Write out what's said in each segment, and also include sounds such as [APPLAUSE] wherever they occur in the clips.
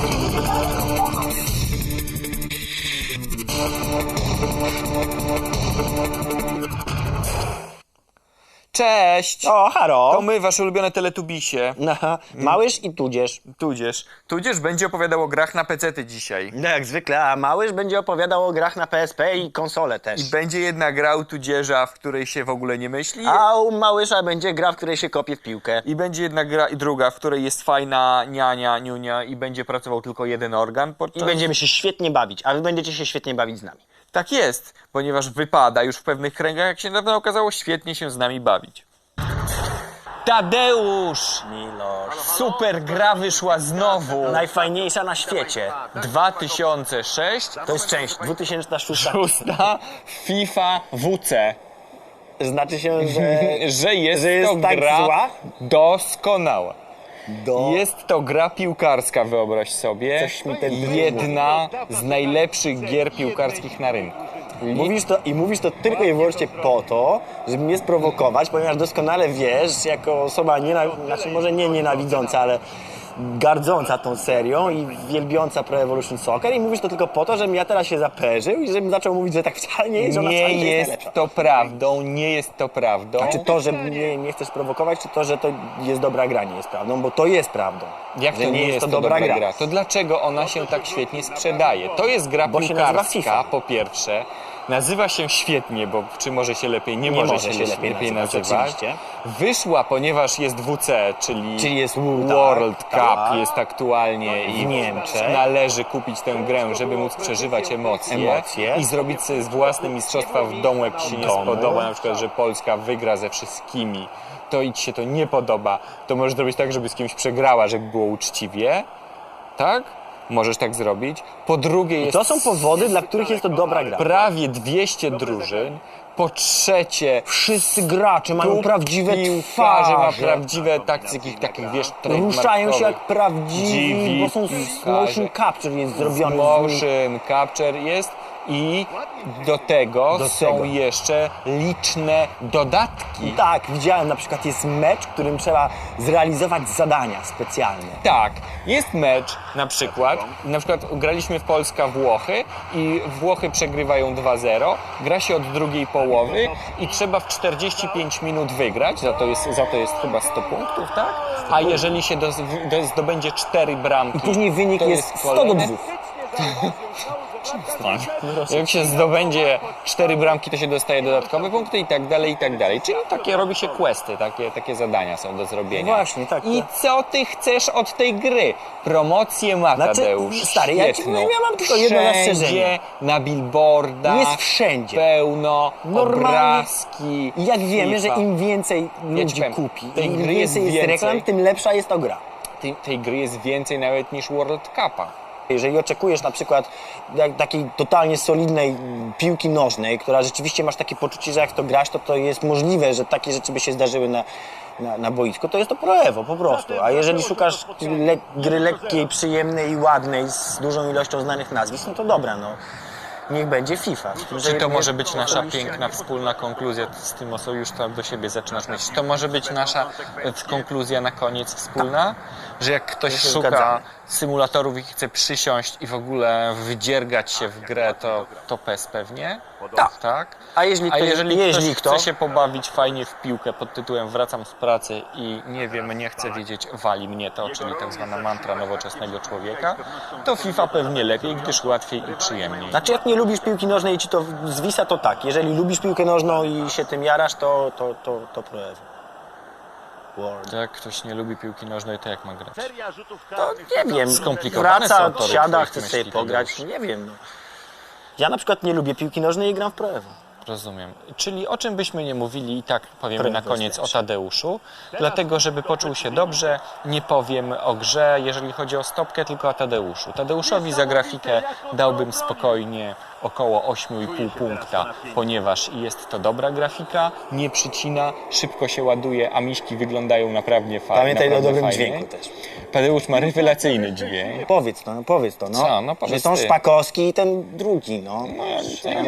Thank you. Cześć! O, haro! To my, wasze ulubione teletubisie. Aha, Małysz i Tudzież. Tudzież. Tudzież będzie opowiadał o grach na pecety dzisiaj. No jak zwykle, a Małysz będzie opowiadał o grach na PSP i konsole też. I będzie jedna gra u Tudzieża, w której się w ogóle nie myśli. A u Małysza będzie gra, w której się kopie w piłkę. I będzie jedna gra i druga, w której jest fajna niania, niunia i będzie pracował tylko jeden organ I podczas... będziemy się świetnie bawić, a wy będziecie się świetnie bawić z nami. Tak jest, ponieważ wypada już w pewnych kręgach, jak się niedawno okazało, świetnie się z nami bawić. Tadeusz! Milosz. Super gra wyszła znowu. Najfajniejsza na świecie. 2006 To jest część 2006. szósta FIFA WC. Znaczy się, że... [LAUGHS] Że jest, Że jest to tak gra zła? doskonała. Do... Jest to gra piłkarska, wyobraź sobie. Coś mi ten- Jedna z najlepszych gier piłkarskich na rynku. Mówisz to, I mówisz to tylko i wyłącznie po to, żeby mnie sprowokować, ponieważ doskonale wiesz, jako osoba, nienaw- znaczy może nie nienawidząca, ale gardząca tą serią i wielbiąca Pro Evolution Soccer i mówisz to tylko po to, żebym ja teraz się zaperzył i żebym zaczął mówić, że tak wcale nie jest, że ona Nie wcale nie jest najlepsza. to prawdą, nie jest to prawdą. Czy to, że mnie nie chcesz prowokować, czy to, że to jest dobra gra, nie jest prawdą? Bo to jest prawdą. Jak że to nie jest to dobra, gra. To dlaczego ona się tak świetnie sprzedaje? To jest gra Bo piłkarska, po pierwsze. Nazywa się świetnie, bo czy może się lepiej? Nie, Nie może, może się, lepiej lepiej nazywać, oczywiście. Wyszła, ponieważ jest WC, czyli, Czyli jest World- World tak, Cup tak. jest aktualnie i W Niemczech. należy kupić tę grę, żeby móc przeżywać emocje, Emocje. i zrobić sobie z własne mistrzostwa w domu, jak ci się nie spodoba, na przykład, że Polska wygra ze wszystkimi. To i ci się to nie podoba, to możesz zrobić tak, żeby z kimś przegrała, żeby było uczciwie. Tak? Możesz tak zrobić. Po drugie jest To są powody, dla których jest to dobra gra. prawie 200 drużyn. Po trzecie, Wszyscy gracze mają prawdziwe piłkarze, ma twarze. prawdziwe takich, takich wiesz, Ruszają się jak prawdziwi, bo są motion capture jest zrobiony. z Motion capture jest i do tego do są jeszcze liczne dodatki. Tak, widziałem na przykład jest mecz, w którym trzeba zrealizować zadania specjalne. Tak, jest mecz na przykład, na przykład graliśmy w Polska-Włochy i Włochy przegrywają 2-0, gra się od drugiej połowy i trzeba w 45 minut wygrać, za to jest, za to jest chyba 100 punktów, tak? A jeżeli się do, do, zdobędzie 4 bramki, I później wynik jest, jest 100 do 2. [LAUGHS] Jak się zdobędzie cztery bramki, to się dostaje dodatkowe punkty i tak dalej, i tak dalej. Czyli takie robi się questy, takie, takie zadania są do zrobienia. No właśnie, tak. I tak. co ty chcesz od tej gry? Promocję ma Znaczy, stary, ja ci- świetną. ja mam tylko jedno Wszędzie, zastrzeżenie. na billboardach. Jest wszędzie. Pełno, Normalnie. obrazki. I jak wiemy, że im więcej ludzi powiem, kupi, tej im gry jest więcej jest reklam, tym lepsza jest to gra. tej, tej gry jest więcej nawet niż World Cupa. Jeżeli oczekujesz na przykład takiej totalnie solidnej piłki nożnej, która rzeczywiście masz takie poczucie, że jak to grasz, to to jest możliwe, że takie rzeczy by się zdarzyły na, na, na boisku, to jest to Pro Evo po prostu. A jeżeli szukasz le, gry lekkiej, przyjemnej i ładnej z dużą ilością znanych nazwisk, no to dobra, no. Niech będzie FIFA. Tym, Czy to może być nasza piękna wspólna konkluzja z tym, o co już tak do siebie zaczynasz myśleć? To może być nasza e, konkluzja na koniec wspólna? Że jak ktoś szuka zgadzamy. symulatorów i chce przysiąść i w ogóle wydziergać się w grę, to, to PES pewnie? Tak. tak? A jeżeli A ktoś- jeżeli, jeśli ktoś kto- chce się pobawić fajnie w piłkę pod tytułem Wracam z pracy i nie wiem, nie chcę wiedzieć, wali mnie to, czyli tak zwana mantra nowoczesnego człowieka, to FIFA pewnie lepiej, gdyż łatwiej i przyjemniej. Znaczy jak nie lubisz piłki nożnej i ci to zwisa, to tak. Jeżeli lubisz piłkę nożną i się tym jarasz, to, to, to, to Pro. World. Jak ktoś nie lubi piłki nożnej, to jak ma grać? To nie wiem. Skomplikowane są Wraca, tory siada, twoich chce myśli, sobie pograć. Tadeusz. Nie wiem. No. Ja na przykład nie lubię piłki nożnej i gram w Pro Evo. Rozumiem. Czyli o czym byśmy nie mówili i tak powiemy na koniec o. Tadeuszu. Dlatego, żeby poczuł się dobrze, nie powiem o grze, jeżeli chodzi o stopkę, tylko o Tadeuszu. Tadeuszowi za grafikę dałbym spokojnie około 8,5 punkta, ponieważ jest to dobra grafika, nie przycina, szybko się ładuje, a miśki wyglądają naprawdę fajnie. Pamiętaj o dobrym fajnie. dźwięku też. Tadeusz ma rewelacyjny dźwięk. Powiedz to, no powiedz to, no. Co? No że powiedz są ty. Szpakowski i ten drugi, no.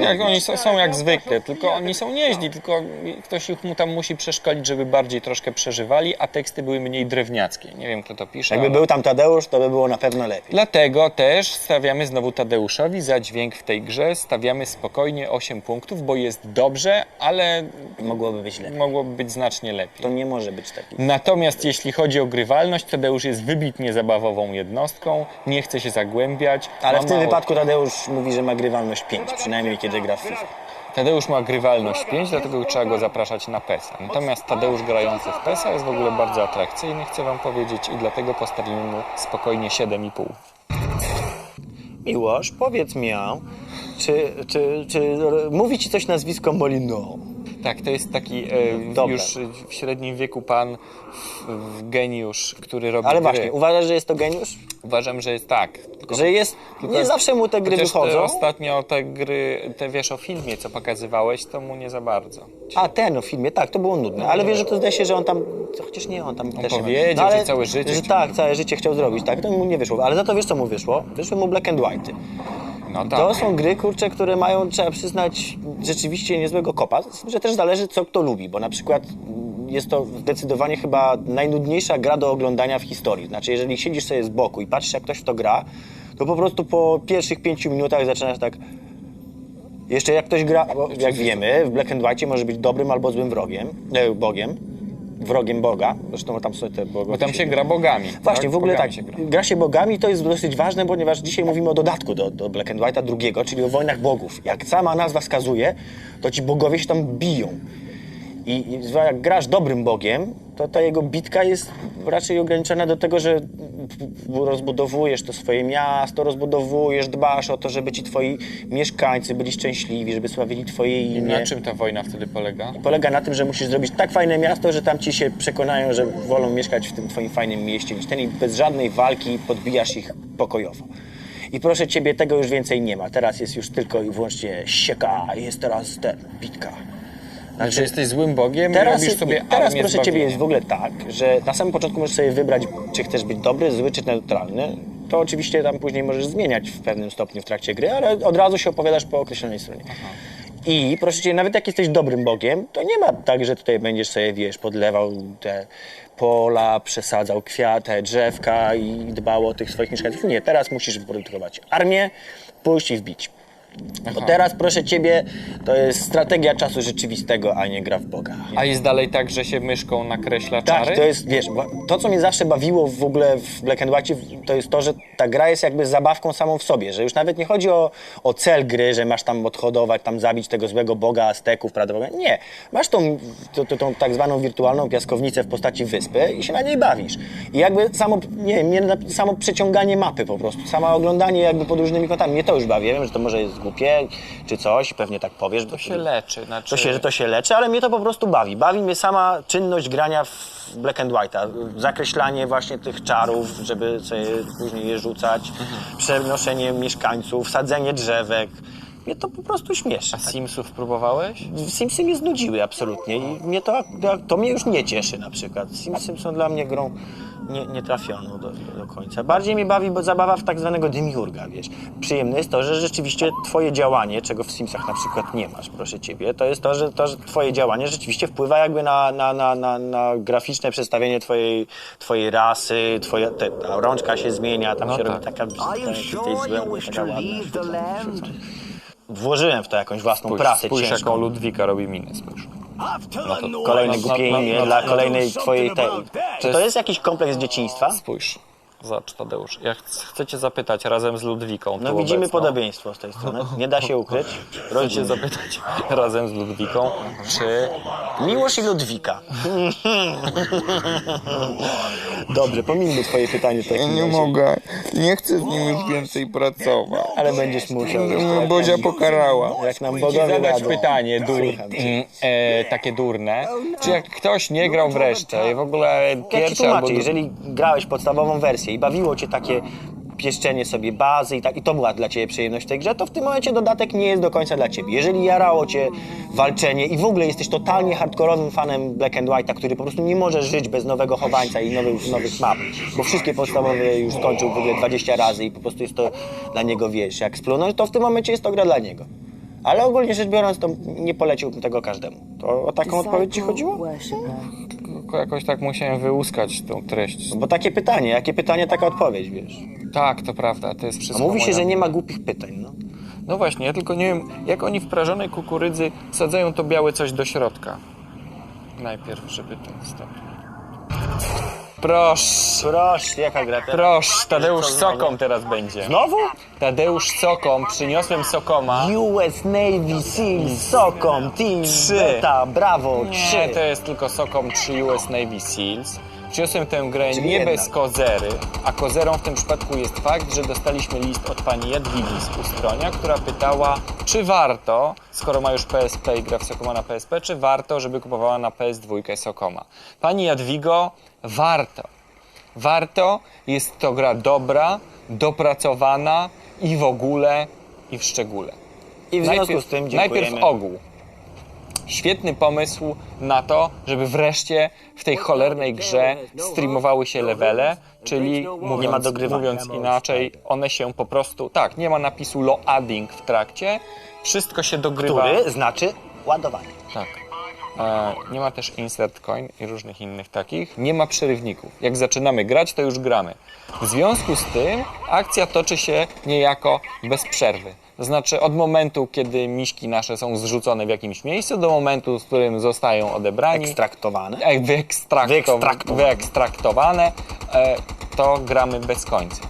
Jak oni są, są jak zwykle, tylko oni są nieźli, tylko ktoś ich mu tam musi przeszkolić, żeby bardziej troszkę przeżywali, a teksty były mniej drewniackie. Nie wiem, kto to pisze. Jakby ale- był tam Tadeusz, to by było na pewno lepiej. Dlatego też stawiamy znowu Tadeuszowi za dźwięk w tej grze. Stawiamy spokojnie 8 punktów, bo jest dobrze, ale Mogłoby być lepiej. mogłoby być znacznie lepiej. To nie może być taki. Natomiast jeśli chodzi o grywalność, Tadeusz jest wybitnie zabawową jednostką, nie chce się zagłębiać. Ale ma w tym mało- wypadku Tadeusz mówi, że ma grywalność 5, przynajmniej kiedy gra w FIFA. Tadeusz ma grywalność 5, dlatego trzeba go zapraszać na PESA. Natomiast Tadeusz grający w PESA jest w ogóle bardzo atrakcyjny, chcę Wam powiedzieć, i dlatego postawimy mu spokojnie 7,5. Miłosz, powiedz mi, czy, czy, czy mówi ci coś nazwisko Molino? Tak, to jest taki e, już w średnim wieku pan, w, w geniusz, który robi Ale gry. właśnie, uważasz, że jest to geniusz? Uważam, że jest tak. Tylko, Że jest, nie zawsze mu te gry wychodzą. Te ostatnio te gry, te wiesz o filmie, co pokazywałeś, to mu nie za bardzo. A ten o filmie, tak, to było nudne. Ale wiesz, że to zdaje się, że on tam, chociaż nie, on tam też... powiedział, ale- że całe życie Że tak, całe życie chciał zrobić, tak, to mu nie wyszło. Ale za to wiesz, co mu wyszło? Wyszły mu Black and White. No tak. To są gry, kurcze, które mają, trzeba przyznać, rzeczywiście niezłego kopa, że też zależy, co kto lubi, bo na przykład jest to zdecydowanie chyba najnudniejsza gra do oglądania w historii. Znaczy, jeżeli siedzisz sobie z boku i patrzysz, jak ktoś w to gra, to po prostu po pierwszych pięciu minutach zaczynasz tak... Jeszcze jak ktoś gra, bo jak wiemy, w Black and White może być dobrym albo złym wrogiem, e, bogiem, wrogiem Boga, zresztą tam są te bogowie. Bo tam się gra bogami. Właśnie, tak? w ogóle Bogami tak, się gra. gra się bogami to jest dosyć ważne, ponieważ dzisiaj mówimy o dodatku do, do Black and White'a drugiego, czyli o wojnach bogów. Jak sama nazwa wskazuje, to ci bogowie się tam biją. I, i jak grasz dobrym bogiem, to ta jego bitka jest raczej ograniczona do tego, że rozbudowujesz to swoje miasto, rozbudowujesz, dbasz o to, żeby ci twoi mieszkańcy byli szczęśliwi, żeby sławili twoje I imię na czym ta wojna wtedy polega? polega na tym, że musisz zrobić tak fajne miasto, że tam ci się przekonają, że wolą mieszkać w tym twoim fajnym mieście niż ten i bez żadnej walki podbijasz ich pokojowo. I proszę ciebie, tego już więcej nie ma. Teraz jest już tylko i wyłącznie sieka, jest teraz ten, bitka. Znaczy jesteś złym bogiem i Teraz, robisz sobie teraz proszę ciebie jest w ogóle tak, że na samym początku możesz sobie wybrać, czy chcesz być dobry, zły, czy neutralny. To oczywiście tam później możesz zmieniać w pewnym stopniu w trakcie gry, ale od razu się opowiadasz po określonej stronie. I proszę cię, nawet jak jesteś dobrym bogiem, to nie ma tak, że tutaj będziesz sobie, wiesz, podlewał te pola, przesadzał kwiaty, drzewka i dbał o tych swoich mieszkańców. Nie, teraz musisz wyprodukować armię, pójść i wbić. Bo teraz, proszę ciebie, to jest strategia czasu rzeczywistego, a nie gra w Boga. A jest dalej tak, że się myszką nakreśla czary? Tak, to jest, wiesz, to co mnie zawsze bawiło w ogóle w Black and White, to jest to, że ta gra jest jakby zabawką samą w sobie, że już nawet nie chodzi o, o cel gry, że masz tam odhodować, tam zabić tego złego boga Azteków, prawda? Nie. Masz tą, tą, tą, tak zwaną wirtualną piaskownicę w postaci wyspy i się na niej bawisz. I jakby samo, nie samo przeciąganie mapy po prostu, samo oglądanie jakby pod różnymi kątami, mnie to już bawi. Ja wiem, że to może jest głupie czy coś, pewnie tak powiesz. To się leczy. Znaczy... To się, to się leczy, ale mnie to po prostu bawi. Bawi mnie sama czynność grania w Black and White'a. Zakreślanie właśnie tych czarów, żeby sobie później je rzucać, przenoszenie mieszkańców, sadzenie drzewek. Mnie to po prostu śmieszy. A Simsów próbowałeś? Simsy mnie znudziły absolutnie i mnie to, to mnie już nie cieszy na przykład. Simsy są dla mnie grą nie, nietrafioną do, do końca. Bardziej mnie bawi bo zabawa w tak zwanego demiurga, wiesz. Przyjemne jest to, że rzeczywiście twoje działanie, czego w Simsach na przykład nie masz, proszę ciebie, to jest to, że, to, że twoje działanie rzeczywiście wpływa jakby na, na, na, na, na graficzne przedstawienie twojej, twojej rasy, twoja, te, ta rączka się zmienia, tam No się tak. robi taka Are you sure zły, you wish taka to ładna. leave the land? Włożyłem w to jakąś własną Spójrz, pracę spójrz ciężką. jaką Ludwika robi minę, spójrz. Kolejne No, głupie no, no, imię dla kolejnej twojej tej. to jest jakiś kompleks dzieciństwa? Spójrz. Zacz, Tadeusz. Ja ch- chcę cię zapytać razem z Ludwiką. No tu widzimy obecną. podobieństwo z tej strony. Nie da się ukryć. [LAUGHS] Chcę cię zapytać razem z Ludwiką, czy Miłosz i Ludwika. Dobrze, pominmy twoje pytanie. w takim razie. mogę. Nie chcę z nim już więcej pracować. Ale będziesz musiał. Bozia pokarała. Jak nam Ci bogowie zadać radzą. pytanie dur, Słucham cię. mm, e, takie durne. Czy jak ktoś nie grał w resztę i w ogóle Ja ci pierwszy albo tłumaczę, drugi... jeżeli grałeś podstawową wersję i bawiło cię takie pieszczenie sobie bazy i tak, i to była dla ciebie przyjemność w tej grze, to w tym momencie dodatek nie jest do końca dla ciebie. Jeżeli jarało cię walczenie i w ogóle jesteś totalnie hardkorowym fanem Black and White'a, który po prostu nie może żyć bez nowego chowańca i nowych, nowych map, bo wszystkie podstawowe już skończył w ogóle 20 razy i po prostu jest to dla niego, wiesz, jak splunąć, to w tym momencie jest to gra dla niego. Ale ogólnie rzecz biorąc, to nie poleciłbym tego każdemu. To o taką odpowiedź ci chodziło? Tylko jakoś tak musiałem wyłuskać tą treść. Bo takie pytanie, jakie pytanie, taka odpowiedź, wiesz. Tak, to prawda, to jest A wszystko mówi się, moja że nie ma głupich pytań, no. No właśnie, ja tylko nie wiem, jak oni w prażonej kukurydzy sadzają to białe coś do środka. Najpierw, żeby to stopnić. Proszę, Proszę, jaka gra teraz? proszę, Tadeusz Co znowu? Sokom teraz będzie. Znowu? Tadeusz Sokom, przyniosłem Sokoma. US Navy SEAL, SOCOM, Team, Trzy. Beta, Bravo, Nie, 3. to jest tylko Sokom 3 US Navy Seals. Przyniosłem tę grę Czyli nie jednak. bez kozery, a kozerą w tym przypadku jest fakt, że dostaliśmy list od pani Jadwigi z Ustronia, która pytała, czy warto, skoro ma już PSP i gra w Sokoma na PSP, czy warto, żeby kupowała na PS2 Sokoma. Pani Jadwigo, warto. Warto, jest to gra dobra, dopracowana i w ogóle, i w szczególe. I w związku z tym dziękujemy. Najpierw ogół. Świetny pomysł na to, żeby wreszcie w tej cholernej grze streamowały się levele, czyli mówiąc, Nie ma dogrywania. mówiąc inaczej, one się po prostu, tak, nie ma napisu loading w trakcie, wszystko się dogrywa. Który znaczy ładowanie. Tak. E, nie ma też insert coin i różnych innych takich. Nie ma przerywników. Jak zaczynamy grać, to już gramy. W związku z tym akcja toczy się niejako bez przerwy. To znaczy od momentu, kiedy miśki nasze są zrzucone w jakimś miejscu, do momentu, w którym zostają odebrani, Ekstraktowane. e, wyekstraktow- Wyekstraktowane. wyekstraktowane, e, to gramy bez końca.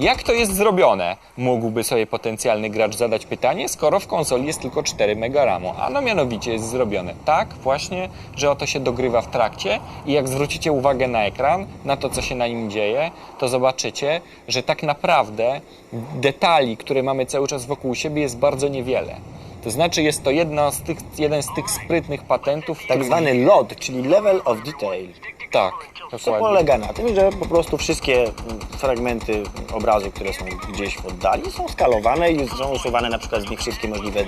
Jak to jest zrobione? Mógłby sobie potencjalny gracz zadać pytanie, skoro w konsoli jest tylko 4 MB RAMu. A no mianowicie jest zrobione tak właśnie, że oto się dogrywa w trakcie i jak zwrócicie uwagę na ekran, na to co się na nim dzieje, to zobaczycie, że tak naprawdę detali, które mamy cały czas wokół siebie jest bardzo niewiele. To znaczy jest to jedna z tych, jeden z tych sprytnych patentów, Tak który- zwany LOD, czyli Level of Detail. Tak, Co dokładnie. polega na tym, że po prostu wszystkie fragmenty obrazu, które są gdzieś w oddali, są skalowane i są usuwane na przykład z nich wszystkie możliwe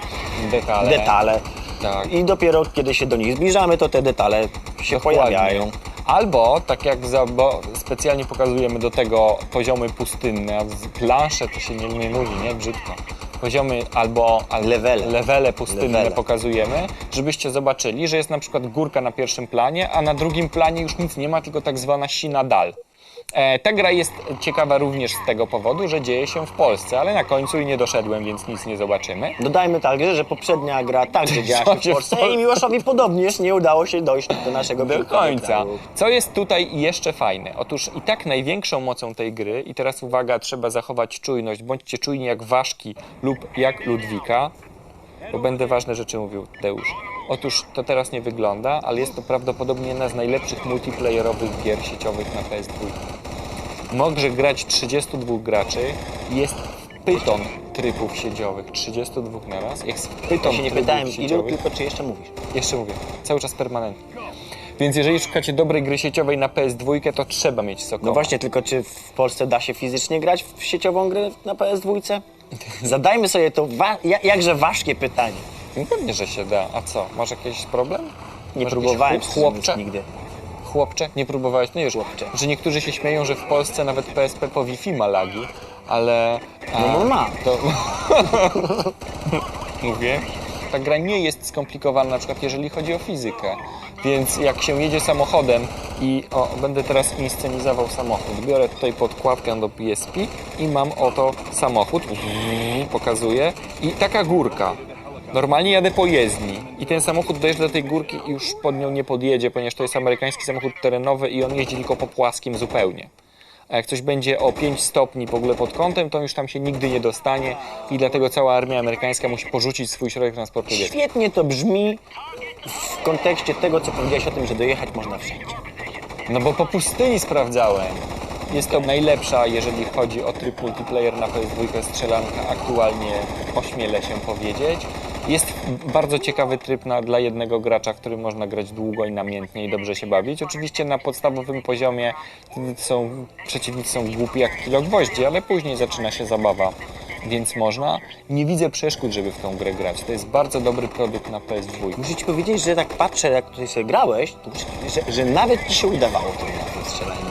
Detale. detale. Tak. I dopiero kiedy się do nich zbliżamy, to te detale się Dokładnie. pojawiają. Albo, tak jak za, bo specjalnie pokazujemy do tego poziomy pustynne, a w plansze to się nie, nie mówi, nie? Brzydko. Poziomy albo, Levele. levele pustynne Levele. pokazujemy, żebyście zobaczyli, że jest na przykład górka na pierwszym planie, a na drugim planie już nic nie ma, tylko tak zwana sina dal. E, ta gra jest ciekawa również z tego powodu, że dzieje się w Polsce, ale na końcu i nie doszedłem, więc nic nie zobaczymy. Dodajmy także, że poprzednia gra także [LAUGHS] działa się w Polsce i Miłoszowi podobnież nie udało się dojść do naszego Do końca. Co jest tutaj jeszcze fajne? Otóż i tak największą mocą tej gry, i teraz uwaga, trzeba zachować czujność, bądźcie czujni jak Ważki lub jak Ludwika, bo będę ważne rzeczy mówił, Deusz. Otóż to teraz nie wygląda, ale jest to prawdopodobnie jedna z najlepszych multiplayerowych gier sieciowych na PS2. Może grać 32 graczy, jest pyton trybów sieciowych, 32 na raz, jest pyton Ja się nie trybów pytałem ilu, tylko czy jeszcze mówisz. Jeszcze mówię, cały czas permanentnie. Więc jeżeli szukacie dobrej gry sieciowej na PS2, to trzeba mieć Sokoła. No właśnie, tylko czy w Polsce da się fizycznie grać w sieciową grę na PS2? Zadajmy sobie to wa- ja- jakże ważkie pytanie. No Pewnie, że się da. A co, masz jakiś problem? Nie Masz próbowałem szczerze chłopcze? nigdy. Chłopcze? Nie próbowałeś? No już, Chłopcze. że niektórzy się śmieją, że w Polsce nawet PSP po Wi-Fi ma lagi, ale... a, No, no ma. To... [LAUGHS] Mówię. Ta gra nie jest skomplikowana, na przykład jeżeli chodzi o fizykę. Więc jak się jedzie samochodem i o, będę teraz inscenizował samochód, biorę tutaj podkładkę do PSP i mam oto samochód, pokazuję i taka górka. Normalnie jadę po jezdni i ten samochód dojeżdża do tej górki i już pod nią nie podjedzie, ponieważ to jest amerykański samochód terenowy i on jeździ tylko po płaskim zupełnie. A jak coś będzie o 5 stopni w ogóle pod kątem, to już tam się nigdy nie dostanie i dlatego cała armia amerykańska musi porzucić swój środek transportu. Świetnie to brzmi w kontekście tego, co powiedziałeś o tym, że dojechać można wszędzie. No bo po pustyni sprawdzałem. Jest to najlepsza, jeżeli chodzi o tryb multiplayer na PS2 strzelanka aktualnie, ośmielę się powiedzieć. Jest bardzo ciekawy tryb na, dla jednego gracza, w którym można grać długo i namiętnie i dobrze się bawić. Oczywiście na podstawowym poziomie są, przeciwnicy są głupi jak kilo gwoździ, ale później zaczyna się zabawa, więc można. Nie widzę przeszkód, żeby w tą grę grać. To jest bardzo dobry produkt na PS2. Muszę ci powiedzieć, że tak patrzę, jak tutaj sobie grałeś, muszę, że, że nawet ci się udawało to na tym strzelaniu.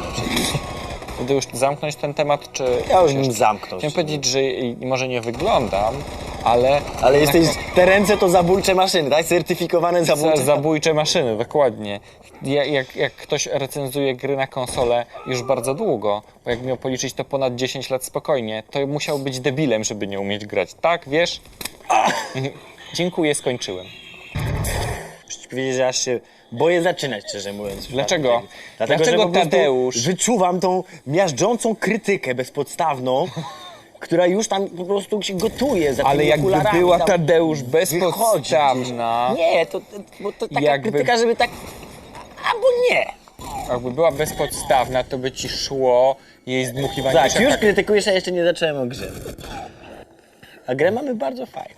Będę już zamknąć ten temat, czy... Ja już bym zamknął. Chciałem powiedzieć, że może nie wyglądam, ale... Ale jesteś, te ręce to zabójcze maszyny, tak? Certyfikowane zabójcze. Za, zabójcze maszyny, dokładnie. Ja, jak, jak ktoś recenzuje gry na konsolę już bardzo długo, bo jak miał policzyć to ponad 10 lat spokojnie, to musiał być debilem, żeby nie umieć grać. Tak, wiesz? [LAUGHS] Dziękuję, skończyłem. Powiedzieć, że aż się boję zaczynać, szczerze mówiąc. Dlaczego? Dlatego, Dlaczego że po Tadeusz? Wyczuwam tą miażdżącą krytykę bezpodstawną, która już tam po prostu się gotuje za Ale tymi jakby okularami, była tam Tadeusz wychodzi bezpodstawna, gdzieś. Nie, to, to, bo to taka Jakby- krytyka, żeby tak... Albo nie. jakby była bezpodstawna, to by ci szło jej zdmuchiwanie. Tak, już krytykujesz, a jeszcze nie zacząłem o grze. A grę mamy bardzo fajną.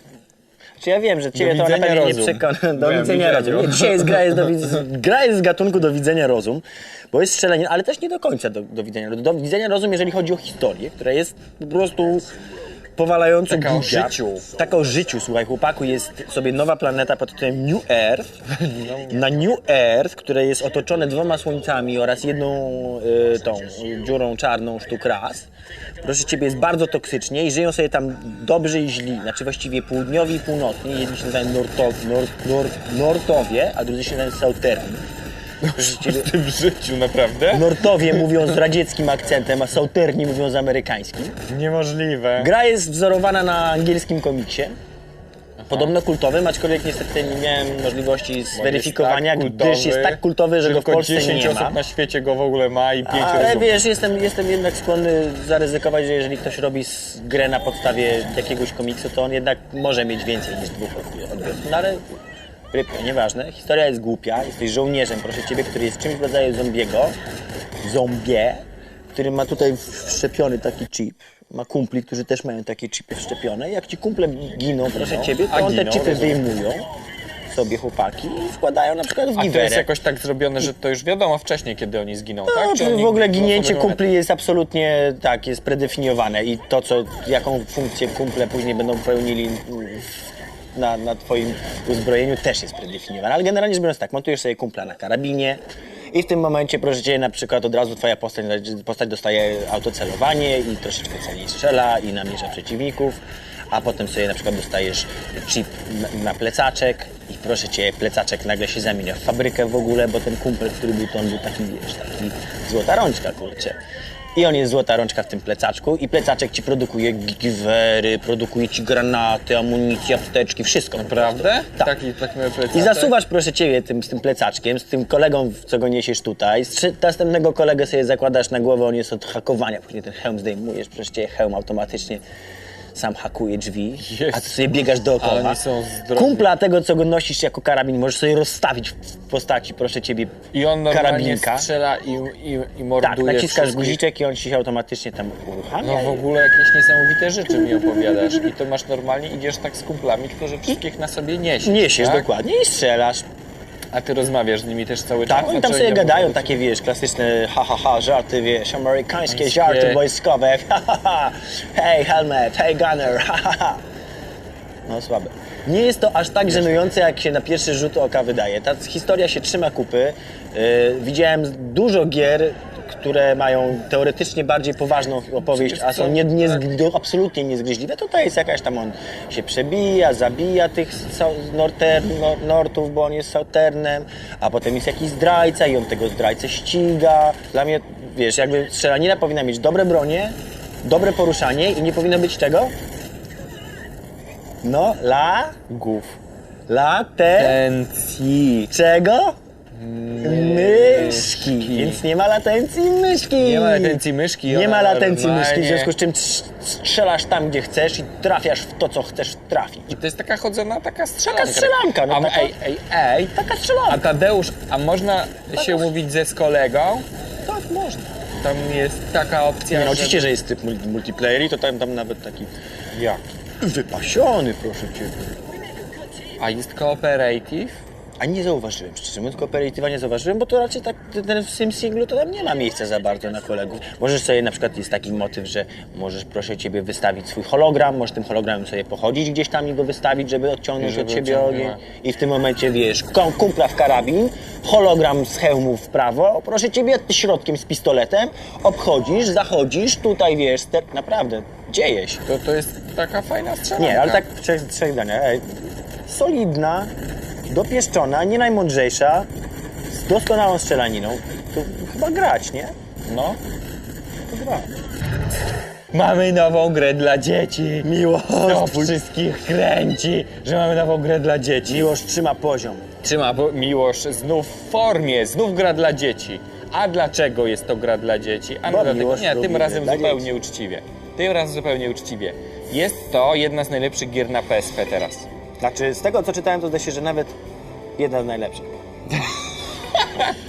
Czy ja wiem, że ciebie to na pewno nie rozum. przekona. Do widzenia rozum. Nie, dzisiaj jest gra, jest do, [LAUGHS] gra jest z gatunku do widzenia rozum, bo jest strzelanie, ale też nie do końca do, do widzenia rozum. Do widzenia rozum, jeżeli chodzi o historię, która jest po prostu powalająco Taka o głupia. życiu. Taka o życiu, słuchaj, chłopaku, jest sobie nowa planeta pod tytułem New Earth. [LAUGHS] Na New Earth, które jest otoczone dwoma słońcami oraz jedną y, tą y, dziurą czarną sztuk raz. Proszę Ciebie, jest bardzo toksycznie i żyją sobie tam dobrzy i źli, znaczy właściwie południowi i północni. Jedni się nazywają Norto, Nor, Nor, Nortowie, a drudzy się nazywają Sauterni. Ciebie, w życiu, naprawdę? Nortowie mówią z radzieckim akcentem, a Sauterni mówią z amerykańskim. Niemożliwe. Gra jest wzorowana na angielskim komiksie. Podobno kultowym, aczkolwiek niestety nie miałem możliwości zweryfikowania, tak gdyż jest tak kultowy, że go w tylko Polsce 10 nie osób ma. na świecie go w ogóle ma i 5 Ale wiesz, jestem, jestem jednak skłonny zaryzykować, że jeżeli ktoś robi s- grę na podstawie jakiegoś komiksu, to on jednak może mieć więcej niż dwóch odbiorców. No ale rybka, nieważne. Historia jest głupia. Jesteś żołnierzem, proszę ciebie, który jest czymś w rodzaju zombiego. Zombie, który ma tutaj wszczepiony taki chip. Ma kumpli, którzy też mają takie chipy wszczepione. Jak ci kumple giną, proszę ciebie, to A on te giną, chipy rozumiem. wyjmują sobie chłopaki i wkładają na przykład w A to jest jakoś tak zrobione, że to już wiadomo wcześniej, kiedy oni zginą, tak? No, Czy oni w ogóle ginięcie kumpli jest absolutnie tak, jest predefiniowane i to, co, jaką funkcję kumple później będą pełnili mm, na, na twoim uzbrojeniu też jest predefiniowane, ale generalnie rzecz biorąc tak, montujesz sobie kumpla na karabinie i w tym momencie, proszę Cię, na przykład od razu twoja postać, postać dostaje autocelowanie i troszeczkę celniej strzela i namierza przeciwników, a potem sobie na przykład dostajesz chip na plecaczek i proszę Cię, plecaczek nagle się zamienia w fabrykę w ogóle, bo ten kumpel, który był to, on był taki, wiesz, taki złota rączka, kurczę. I on jest złota rączka w tym plecaczku i plecaczek ci produkuje giwery, produkuje ci granaty, amunicję, apteczki, wszystko. Naprawdę? Tak. Taki, taki I zasuwasz, proszę ciebie, tym, z tym plecaczkiem, z tym kolegą, co go niesiesz tutaj. Z następnego kolegę sobie zakładasz na głowę, on jest od hakowania. Później ten hełm zdejmujesz, proszę ciebie, hełm automatycznie sam hakuje drzwi, Jest. a ty sobie biegasz dookoła. Kumpla tego, co go nosisz jako karabin, możesz sobie rozstawić w postaci, proszę ciebie, I on normalnie karabinka. strzela i, i, i Tak, morduje naciskasz wszystkich. guziczek i on ci się automatycznie tam uruchamia. No w ogóle jakieś niesamowite rzeczy mi opowiadasz. I to masz normalnie, idziesz tak z kumplami, którzy wszystkich na sobie niesiesz. Niesiesz tak? dokładnie i strzelasz. A ty rozmawiasz z nimi też cały czas? Tak, oni tam sobie gadają mówią- takie, wiesz, klasyczne ha, ha, ha, żarty, wiesz, amerykańskie żarty wojskowe, [LAUGHS] ha, ha, ha, hey helmet, hey gunner, [LAUGHS] ha, ha, ha. No słabe. Nie jest to aż tak żenujące, jak się na pierwszy rzut oka wydaje. Ta historia się trzyma kupy. Yy, widziałem dużo gier, które mają teoretycznie bardziej poważną opowieść, a są nie, nie, absolutnie niezgryźliwe. Tutaj jest jakaś tam, on się przebija, zabija tych norter, no, Nortów, bo on jest Sauternem, a potem jest jakiś zdrajca i on tego zdrajcę ściga. Dla mnie, wiesz, jakby strzelanina powinna mieć dobre bronie, dobre poruszanie i nie powinno być czego? No, la, Głów. la, te, Tencji. czego? Myszki. Więc nie ma latencji myszki. Nie ma latencji myszki. Nie ma latencji normalnie- myszki, w związku z czym strz- strzelasz tam, gdzie chcesz i trafiasz w to, co chcesz trafić. To jest taka chodzona, taka strzelanka. Taka strzelanka, no a, taka- Ej, ej, ej. Taka A strzelanka. Tadeusz, a można się umówić ze z kolegą? Tak, można. Tam jest taka opcja, Nie, no, że- oczywiście, że jest typ multi- multiplayer i to tam, tam nawet taki Jak? wypasiony, proszę Cię. A jest cooperative? A nie zauważyłem, szczerze mówiąc, kooperatywa nie zauważyłem, bo to raczej tak, ten, w tym singlu to tam nie ma miejsca za bardzo na kolegów. Możesz sobie, na przykład jest taki motyw, że możesz, proszę Ciebie, wystawić swój hologram, możesz tym hologramem sobie pochodzić gdzieś tam i go wystawić, żeby odciągnąć żeby od odciągnęła. ogień. I w tym momencie, wiesz, kum- kumpla w karabin, hologram z hełmu w prawo, proszę Ciebie, ty środkiem z pistoletem, obchodzisz, zachodzisz, tutaj, wiesz, ster... naprawdę, dzieje się. To, to jest taka fajna strzelanka. Nie, ale tak w trzech, trzech Solidna, dopieszczona, nie najmądrzejsza, z doskonałą strzelaniną. To chyba grać, nie? No. To grać. Mamy nową grę dla dzieci. Miłość, To wszystkich kręci, że mamy nową grę dla dzieci. Miłość trzyma poziom. Trzyma bo Miłosz znów w formie, znów gra dla dzieci. A dlaczego jest to gra dla dzieci? A Bo dlatego, Miłosz nie, lubi tym razem dla zupełnie uczciwie. Tym razem zupełnie uczciwie. Jest to jedna z najlepszych gier na PSP teraz. Znaczy, z tego co czytałem, to zdaje się, że nawet jedna z najlepszych.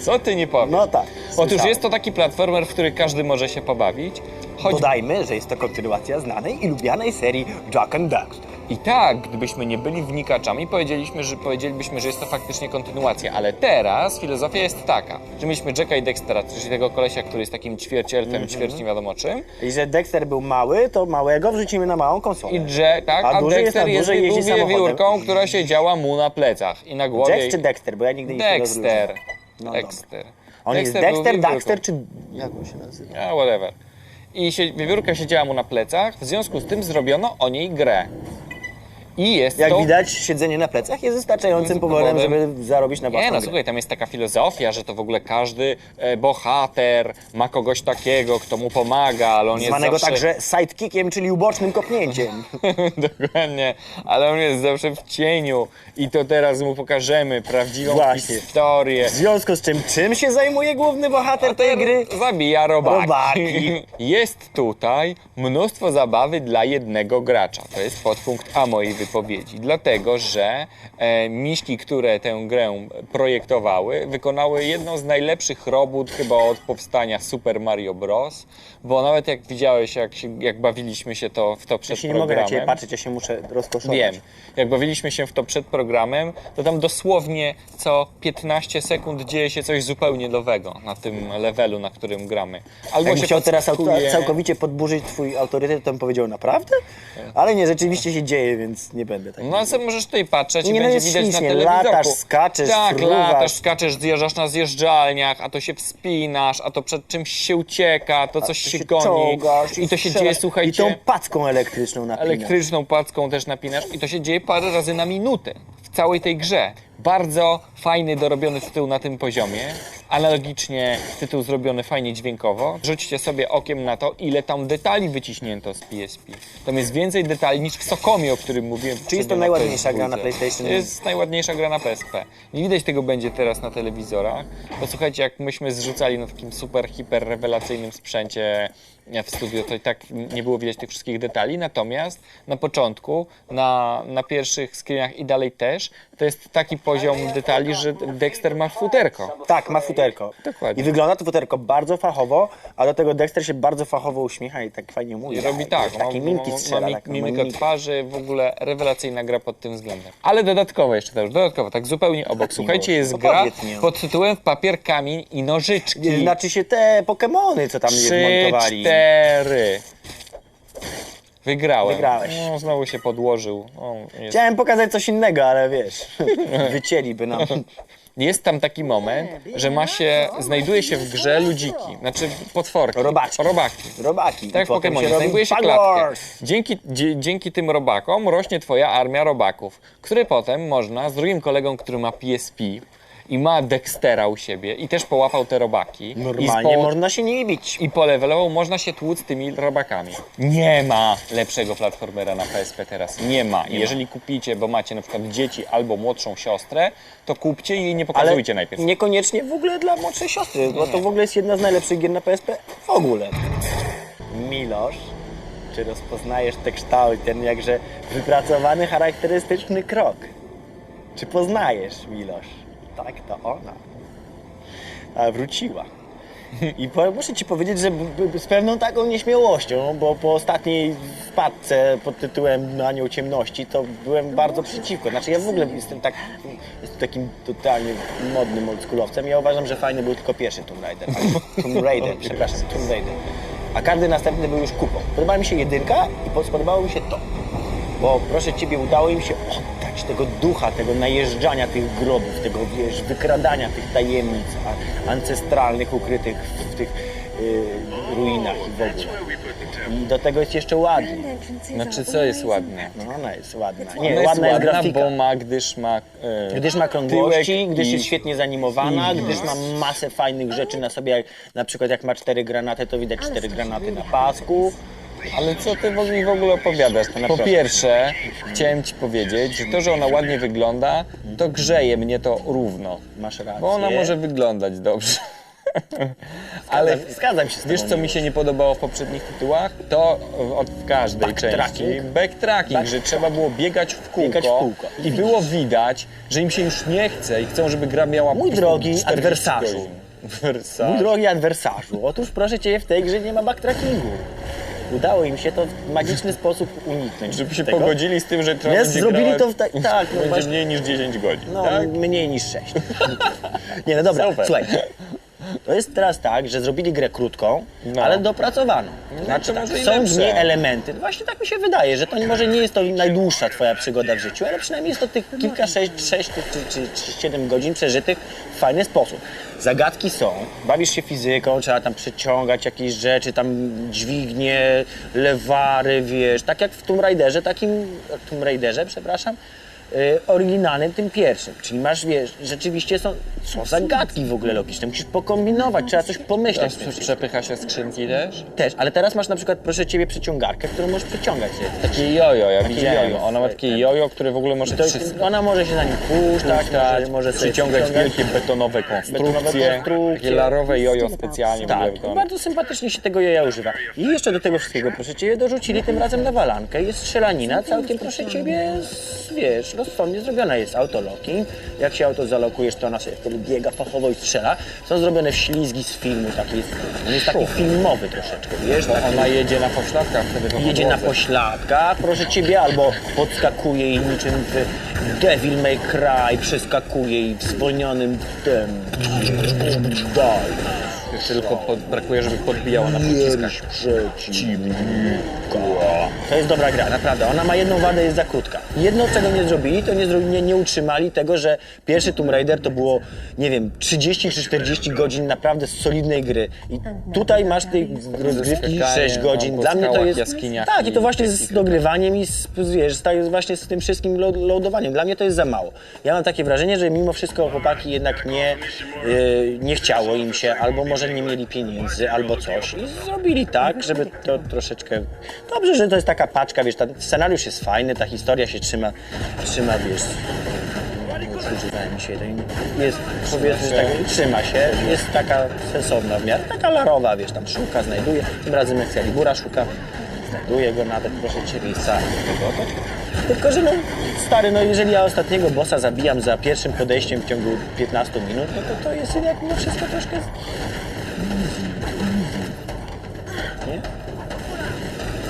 Co ty nie powiesz? No tak. Otóż słyszałem. jest to taki platformer, w który każdy może się pobawić. Choć Dodajmy, że jest to kontynuacja znanej i lubianej serii Jack and Daxter. I tak, gdybyśmy nie byli wnikaczami, powiedzieliśmy, że, powiedzielibyśmy, że jest to faktycznie kontynuacja. Ale teraz filozofia jest taka, że mieliśmy Jacka i Dextera, czyli tego kolesia, który jest takim ćwiercielfem, Mhm. ćwierć nie wiadomo czym. I że Dexter był mały, to małego wrzucimy na małą konsolę. I Jack, tak, A a, duży jest Dexter na jest, wiewiórką, która siedziała mu na plecach i na głowie. Jack czy Dexter? Bo ja nigdy nie Dexter. No Dexter. On jest był Dexter. Daxter czy... Jak on się nazywa? A, whatever. I się, wiewiórka siedziała mu na plecach, w związku z tym zrobiono o niej grę. I jest Jak to... widać, siedzenie na plecach jest wystarczającym powodem, żeby zarobić na Nie, własną no grę. słuchaj, tam jest taka filozofia, że to w ogóle każdy e, bohater ma kogoś takiego, kto mu pomaga, ale on Zwanego jest zawsze... także sidekickiem, czyli ubocznym kopnięciem. [LAUGHS] Dokładnie, ale on jest zawsze w cieniu i to teraz mu pokażemy prawdziwą Właśnie. historię. W związku z czym, czym się zajmuje główny bohater tej gry? Zabija robaki. Robaki. [LAUGHS] Jest tutaj mnóstwo zabawy dla jednego gracza. To jest podpunkt A mojej wypowiedzi. Dlatego, że e, miśki, które tę grę projektowały, wykonały jedną z najlepszych robót chyba od powstania Super Mario Bros. Bo nawet jak widziałeś, jak, się, jak bawiliśmy się to w to przed Ja się nie mogę na ciebie patrzeć, ja się muszę rozkoszować. Wiem. Jak bawiliśmy się w to przed programem, to tam dosłownie co 15 sekund dzieje się coś zupełnie nowego na tym levelu, na którym gramy. Albo Jak się musiał teraz całkowicie podburzyć twój autorytet, to bym powiedział naprawdę? Ale nie, rzeczywiście się dzieje, więc nie będę tak. No co możesz tutaj patrzeć i Nie, no będzie jest widać na ślicznie. telewizorku. Latasz, skaczesz, Tak, fruwasz. latasz, skaczesz, zjeżdżasz na zjeżdżalniach, a to się wspinasz, a to przed czymś się ucieka, to coś To się, się goni. czołgasz I to się strzelasz. dzieje, słuchajcie... Całej tej grze. Bardzo fajny, dorobiony tytuł na tym poziomie. Analogicznie tytuł zrobiony fajnie dźwiękowo. Rzućcie sobie okiem na to, ile tam detali wyciśnięto z PSP. Tam jest więcej detali niż w Sokomie, o którym mówiłem. Czy jest to na najładniejsza PS2. gra na PlayStation? To jest najładniejsza gra na PSP. Nie widać tego będzie teraz na telewizorach. Bo słuchajcie, jak myśmy zrzucali na takim super, hiper rewelacyjnym sprzęcie w studiu, to i tak nie było widać tych wszystkich detali. Natomiast na początku, na, na pierwszych screenach i dalej też, to jest taki poziom detali, że Dexter ma futerko. Tak, ma futerko. Dokładnie. I wygląda to futerko bardzo fachowo, a do tego Dexter się bardzo fachowo uśmiecha i tak fajnie mówi. I robi tak, Takie ma, minki ma, strzela. ma mik- mimikę mimiki. twarzy, w ogóle rewelacyjna gra pod tym względem. Ale dodatkowo jeszcze też, dodatkowo, tak zupełnie obok. Słuchajcie, jest No gra powiedz mi. pod tytułem Papier, kamień i nożyczki. Znaczy się te Pokemony, co tam je Trzy, montowali. Cztery. Wygrałem. Wygrałeś. No, znowu się podłożył. O, jest. Chciałem pokazać coś innego, ale wiesz, [LAUGHS] wycięliby nam. jest tam taki moment, że ma się, znajduje się w grze ludziki, znaczy potworki. Robaczki. Robaki. Robaki. Tak I w potem Pokemonie, robi znajduje się. Wars. Dzięki, dzie, dzięki tym robakom rośnie twoja armia robaków, które potem można z drugim kolegą, który ma PSP i ma Dextera u siebie i też połapał te robaki. i Normalnie spo- można się nie bić. i polewelował, można się tłuc tymi robakami. Nie ma lepszego platformera na PSP teraz. Nie ma. I jeżeli kupicie, bo macie na przykład dzieci albo młodszą siostrę, to kupcie i jej nie Ale pokazujcie najpierw. niekoniecznie w ogóle dla młodszej siostry, bo to w ogóle jest jedna z najlepszych gier na PSP w ogóle. Milosz, czy rozpoznajesz te kształt, ten jakże wypracowany, charakterystyczny krok? Czy poznajesz Milosz? Tak, to ona. A wróciła. I muszę ci powiedzieć, że z pewną taką nieśmiałością, bo po ostatniej wpadce pod tytułem Anioł Ciemności to byłem bardzo przeciwko. Znaczy ja w ogóle jestem tak, jestem takim totalnie modnym oldschoolowcem. Ja uważam, że fajny był tylko pierwszy Tomb Raider. [LAUGHS] Tomb Raider, przepraszam, Tomb Raider. A każdy następny był już kupą. Podobała mi się jedynka i po- spodobało mi się to. Bo proszę Ciebie, udało im się oddać tego ducha, tego najeżdżania tych grobów, tego wiesz, wykradania tych tajemnic a- ancestralnych ukrytych w tych y, ruinach i w ogóle. I do tego jest jeszcze ładnie. Znaczy, co jest ładne? No ona jest ładna. Ona Nie, jest ładna jest ładna, grafika. bo ma, gdyż ma... e, Gdyż ma krągłości, tyłek gdyż i- jest świetnie zanimowana, gdyż ma masę fajnych rzeczy na sobie, jak, na przykład jak ma cztery granaty, to widać cztery granaty na pasku. Ale co ty w ogóle, w ogóle opowiadasz? Po pierwsze, chciałem ci powiedzieć, że to, że ona ładnie wygląda, to grzeje mnie to równo. Masz rację. Bo ona może wyglądać dobrze. [LAUGHS] Ale Zgadzam- się z wiesz, co mi się nie podobało w poprzednich tytułach? To w- od każdej Backtracking. części backtracking, że trzeba było biegać w kółko, Biegać w kółko. i było widać, że im się już nie chce i chcą, żeby gra miała Mój drogi 40 [LAUGHS] adwersarzu. Mój drogi adwersarzu, otóż proszę Cię, w tej grze nie ma backtrackingu. Udało im się to w magiczny sposób uniknąć. Żeby się tego. pogodzili z tym, że Nie, będzie zrobili to w ta- tak, no będzie mniej niż 10 godzin, No, tak? mniej niż 6. [LAUGHS] nie, no dobra, Super. słuchaj. To jest teraz tak, że zrobili grę krótką, No. ale dopracowaną. No Znaczy, tak, są w niej elementy. Właśnie tak mi się wydaje, że to może nie jest to najdłuższa twoja przygoda w życiu, ale przynajmniej jest to tych kilka, sześć, sześć czy, czy, czy siedem godzin przeżytych w fajny sposób. Zagadki są, bawisz się fizyką, trzeba tam przeciągać jakieś rzeczy, tam dźwignie, lewary, wiesz, tak jak w Tomb Raiderze, takim, Tomb Raiderze, przepraszam, oryginalnym, tym pierwszym. Czyli masz, wiesz, rzeczywiście są, są zagadki w ogóle logiczne, musisz pokombinować, trzeba coś pomyśleć. wszystkim. Przepycha się skrzynki też? Też, ale teraz masz na przykład, proszę Ciebie, przeciągarkę, którą możesz przeciągać. Takie jojo, ja widziałem. jojo. Ona ma takie jojo, które w ogóle może To, wszystko ona może się na nim puszczać, puszczać, może, może przyciągać wielkie betonowe konstrukcje, Betonowe takie larowe jojo specjalnie Tak, bardzo sympatycznie się tego jaja używa. I jeszcze do tego wszystkiego, proszę Ciebie, dorzucili tym razem nawalankę. Jest strzelanina, całkiem, proszę Ciebie, z- wiesz, rozsądnie zrobiona jest autolocking. Jak się auto zalokujesz, to ona sobie wtedy biega fachowo i strzela. Są zrobione wślizgi z filmu, taki jest, on jest taki filmowy troszeczkę, wiesz, taki, Ona jedzie na poszlakach wtedy jedzie na pośladkach, proszę Ciebie, albo podskakuje i niczym w Devil May Cry przeskakuje i w zwolnionym tym dalej. Tylko pod, brakuje, żeby podbijała na pociskach. To jest dobra gra, naprawdę. Ona ma jedną wadę, jest za krótka. Jedno, czego nie zrobili, to nie, nie, nie utrzymali tego, że pierwszy Tomb Raider to było, nie wiem, 30 czy 40 godzin naprawdę solidnej gry. I tutaj masz tej rozgrywki skakanie, 6 godzin. no, po Dla mnie to jest... Tak, i to właśnie z dogrywaniem i z, wiesz, z, właśnie z tym wszystkim lo- loadowaniem. Dla mnie to jest za mało. Ja mam takie wrażenie, że mimo wszystko chłopaki jednak nie, yy, nie chciało im się, albo może nie mieli pieniędzy, albo coś. I zrobili tak, żeby to troszeczkę... Dobrze, że to jest taka paczka, wiesz, ten scenariusz jest fajny, ta historia się trzyma, trzyma wiesz... Używałem się, jest, powiedzmy, że tak, trzyma się, jest taka sensowna w miarę, taka larowa, wiesz, tam szuka, znajduje, tym razem Excalibura szuka, znajduje go nawet, proszę tego, to, tylko, że no, stary, no jeżeli ja ostatniego bossa zabijam za pierwszym podejściem w ciągu 15 minut, no to to jest jednak mimo wszystko troszkę...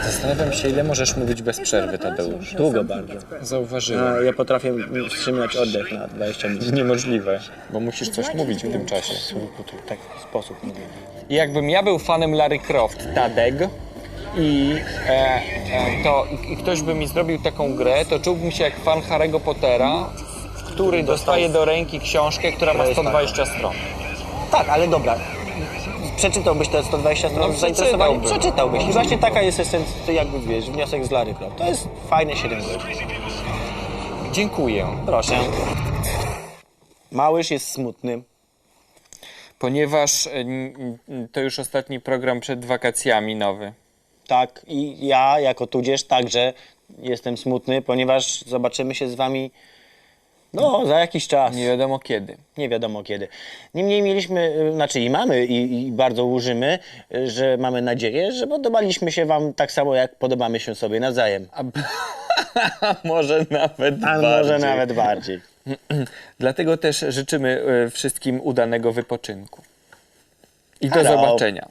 Zastanawiam się, ile możesz mówić bez przerwy, Tadeusz. Długo bardzo. Zauważyłem. A ja potrafię wstrzymać oddech na 20 minut. Niemożliwe, bo musisz coś mówić w tym czasie. W taki sposób mówię. I jakbym ja był fanem Larry Croft, Tadeg, i, e, e, to, i ktoś by mi zrobił taką grę, to czułbym się jak fan Harry'ego Pottera, który dostaje do ręki książkę, która ma 120 stron. Tak, ale dobra. Przeczytałbyś te 120 stron No, z zainteresowaniem? przeczytałbym. Przeczytałbyś. I właśnie taka jest esencja, jakby wiesz, wniosek z Larry Croft. To jest fajne 7 godzin. Dziękuję. Proszę. Małyż jest smutny. Ponieważ e, to już ostatni program przed wakacjami nowy. Tak, i ja jako tudzież także jestem smutny, ponieważ zobaczymy się z wami no, za jakiś czas. Nie wiadomo kiedy. Nie wiadomo kiedy. Niemniej mieliśmy, y, znaczy i mamy i, i bardzo łużymy, y, że mamy nadzieję, że podobaliśmy się wam tak samo jak podobamy się sobie nawzajem. A, a [LAUGHS] może nawet A bardziej. może nawet bardziej. [CLEARS THROAT] Dlatego też życzymy e, wszystkim udanego wypoczynku. I do Hello. zobaczenia.